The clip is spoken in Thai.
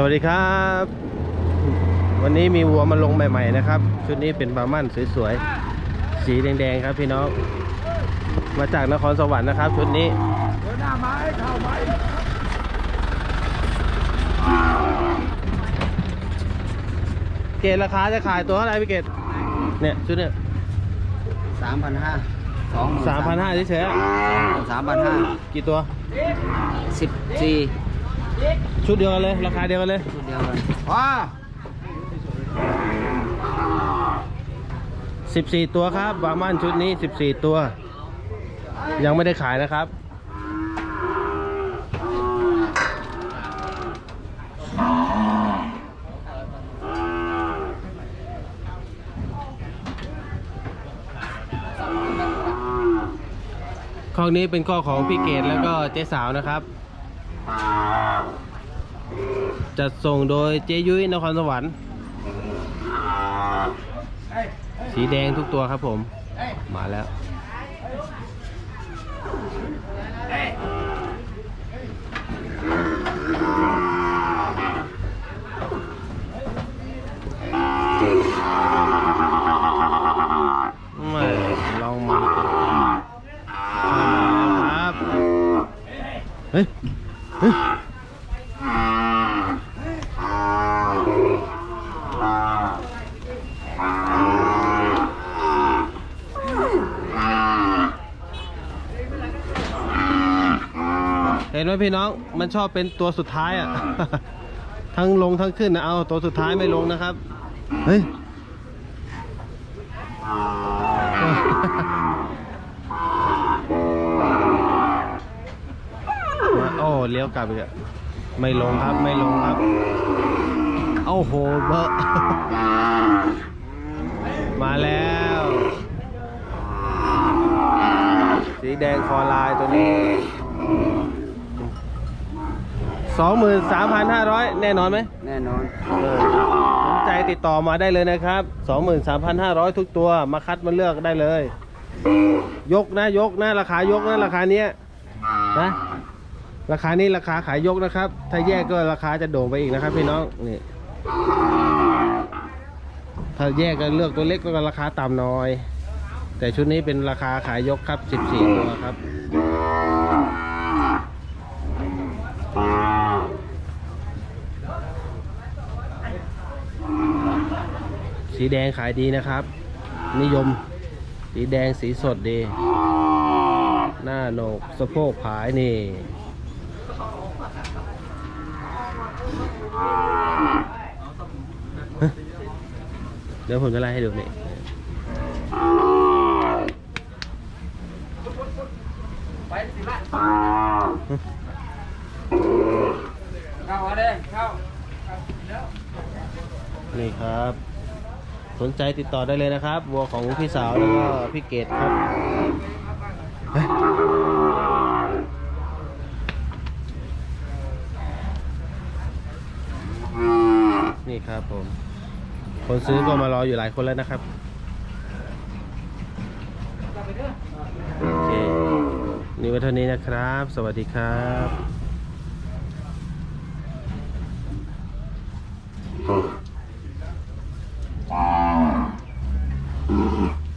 สวัสดีครับ วันนี้มีวัวมาลงใหม่ ๆ นะครับ ชุดนี้เป็นบาร์มันสวยๆ สีแดงๆครับพี่น้อง มาจากนครสวรรค์นะครับ ชุดนี้เดินหน้าไม้เข้าไม้เกตราคาจะขายตัวเท่าไหร่พี่เกตเนี่ยชุดเนี่ยสามพันห้าสองสามพันห้าเฉยสามพันห้าๆกี่ตัวสิบสี่ ชุดเดียวกันเลย ราคาเดียวกันเลยชุดเดียวกันว้า14ตัวครับบาร์มันชุดนี้14ตัว ยังไม่ได้ขายนะครับข้อนี้เป็นข้อของพี่เกดแล้วก็เจ๊สาวนะครับ จัดส่งโดยเจยุ้ยนครสวรรค์สีแดงทุกตัวครับผม มาแล้ว ไม่ลองมาครับ เฮ้ย เห็นไหมพี่น้องมันชอบเป็นตัวสุดท้ายอะ ทั้งลงทั้งขึ้นนะเอาตัวสุดท้ายไม่ลงนะครับ เฮ้ย เลี้ยวกลับอีกอะไม่ลงครับไม่ลงครับโอ้โหเบอะมาแล้ว สีแดงคอลายตัวนี้สองหมื่นสามพันห้าร้อยแน่นอนไหมแน่นอนเออสนใจติดต่อมาได้เลยนะครับสองหมื่นสามพันห้าร้อยทุกตัวมาคัดมาเลือกได้เลย ยกนะยกนะราคายกนะราคาเนี้ยนะ ราคานี้ราคาขายยกนะครับ ถ้าแยกก็ราคาจะโด่งไปอีกนะครับพี่น้องนี่ถ้าแยกกันเลือกตัวเล็กก็ราคาต่ำน่อย แต่ชุดนี้เป็นราคาขายยกครับ 14 ตัวครับสีแดงขายดีนะครับ นิยม สีแดงสีสดดี หน้าโหนกสะโพกผายนี่ เดี๋ยวผมจะไล่ให้ดูนี่เข้ามาเลยเข้านี่ครับ สนใจติดต่อได้เลยนะครับ วัวของพี่สาวแล้วก็พี่เกดครับ ผม คนซื้อก็มารออยู่หลายคนแล้วนะครับ โอเค นี่ก็เท่านี้นะครับ สวัสดีครับ嗯。